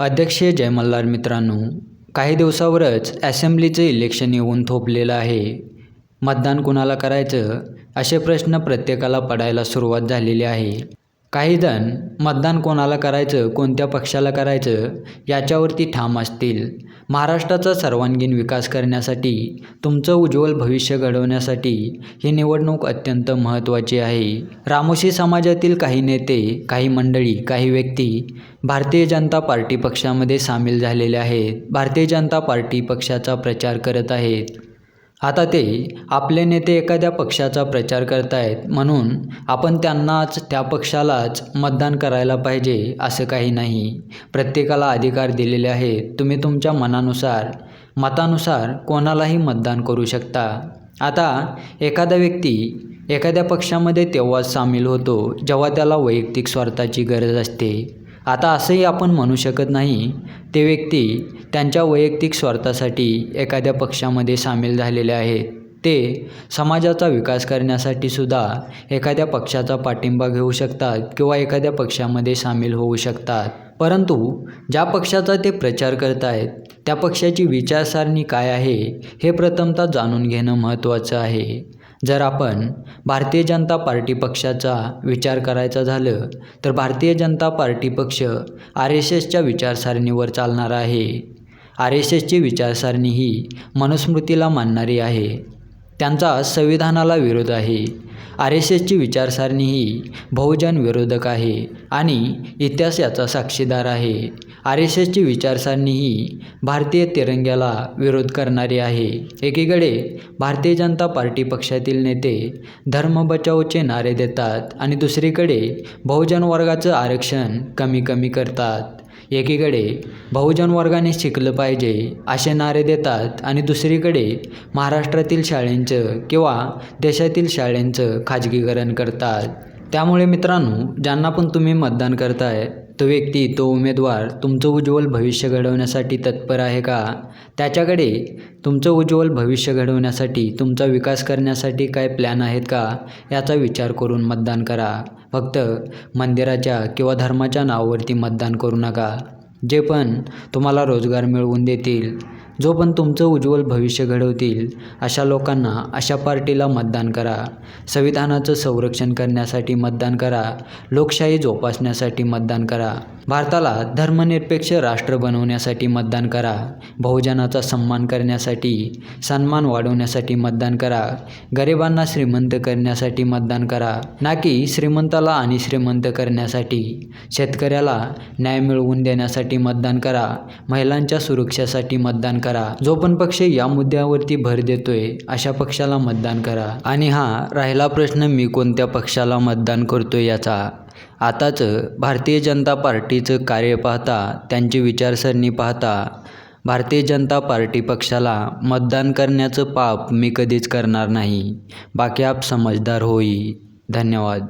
अध्यक्षीय जय मल्हार मित्रांनो काही दिवसावरच ॲसेंब्लीचं इलेक्शन येऊन थोपलेलं आहे. मतदान कुणाला करायचं? असे प्रश्न प्रत्येकाला पडायला सुरुवात झालेली आहे. काहीजण मतदान कोणाला करायचं कोणत्या पक्षाला करायचं याच्यावरती ठाम असतील. महाराष्ट्राचा सर्वांगीण विकास करण्यासाठी तुमचं उज्ज्वल भविष्य घडवण्यासाठी ही निवडणूक अत्यंत महत्त्वाची आहे. रामोशी समाजातील काही नेते काही मंडळी काही व्यक्ती भारतीय जनता पार्टी पक्षामध्ये सामील झालेले आहेत. भारतीय जनता पार्टी पक्षाचा प्रचार करत आहेत. आता ते आपले नेते एखाद्या पक्षाचा प्रचार करतायत म्हणून आपण त्यांनाच त्या पक्षालाच मतदान करायला पाहिजे असं काही नाही. प्रत्येकाला अधिकार दिलेले आहेत. तुम्ही तुमच्या मनानुसार मतानुसार कोणालाही मतदान करू शकता. आता एखादा व्यक्ती एखाद्या पक्षामध्ये तेव्हाच सामील होतो जेव्हा त्याला वैयक्तिक स्वार्थाची गरज असते. आता असंही आपण म्हणू शकत नाही ते व्यक्ती त्यांच्या वैयक्तिक स्वार्थासाठी एखाद्या पक्षामध्ये सामील झालेले आहेत ते समाजाचा विकास करण्यासाठी सुद्धा एखाद्या पक्षाचा पाठिंबा घेऊ शकतात किंवा एखाद्या पक्षामध्ये सामील होऊ शकतात. परंतु ज्या पक्षाचा ते प्रचार करत आहेत त्या पक्षाची विचारसारणी काय आहे हे प्रथमतः जाणून घेणं महत्त्वाचं आहे. जर आपण भारतीय जनता पार्टी पक्षाचा विचार करायचा झालं तर भारतीय जनता पार्टी पक्ष आर एस एसच्या विचारसारणीवर चालणारा आहे. आर एस एसची विचारसारणी ही मनुस्मृतीला मानणारी आहे. त्यांचा संविधानाला विरोध आहे. आर एस एसची विचारसारणी ही बहुजन विरोधक आहे आणि इतिहास याचा साक्षीदार आहे. आर एस एसची विचारसारणी ही भारतीय तिरंग्याला विरोध करणारी आहे. एकीकडे भारतीय जनता पार्टी पक्षातील नेते धर्म बचावचे नारे देतात आणि दुसरीकडे बहुजन वर्गाचं आरक्षण कमी कमी करतात. एकीकडे बहुजन वर्गाने शिकलं पाहिजे असे नारे देतात आणि दुसरीकडे महाराष्ट्रातील शाळेंचं किंवा देशातील शाळेंचं खाजगीकरण करतात. त्यामुळे मित्रांनो ज्यांना पण तुम्ही मतदान करताय तो व्यक्ती तो उमेदवार तुमचं उज्ज्वल भविष्य घडवण्यासाठी तत्पर आहे का? त्याच्याकडे तुमचं उज्ज्वल भविष्य घडवण्यासाठी तुमचा विकास करण्यासाठी काय प्लॅन आहेत का? याचा विचार करून मतदान करा. फक्त मंदिराच्या किंवा धर्माच्या नावावरती मतदान करू नका. जे पण तुम्हाला रोजगार मिळवून देतील जो पण तुमचं उज्ज्वल भविष्य घडवतील अशा लोकांना अशा पार्टीला मतदान करा. संविधानाचं संरक्षण करण्यासाठी मतदान करा. लोकशाही जोपासण्यासाठी मतदान करा. भारताला धर्मनिरपेक्ष राष्ट्र बनवण्यासाठी मतदान करा. बहुजनाचा सन्मान करण्यासाठी सन्मान वाढवण्यासाठी मतदान करा. गरिबांना श्रीमंत करण्यासाठी मतदान करा. ना की श्रीमंताला आणि श्रीमंत करण्यासाठी. शेतकऱ्याला न्याय मिळवून देण्यासाठी मतदान करा. महिलांच्या सुरक्षेसाठी मतदान करा. जो पण पक्ष या मुद्द्यावरती भर देतोय अशा पक्षाला मतदान करा. आणि हा राहिला प्रश्न मी कोणत्या पक्षाला मतदान करतोय याचा. आताच भारतीय जनता पार्टीचं कार्य पाहता त्यांची विचारसरणी पाहता भारतीय जनता पार्टी पक्षाला मतदान करण्याचं पाप मी कधीच करणार नाही. बाकी आप समजदार होई. धन्यवाद.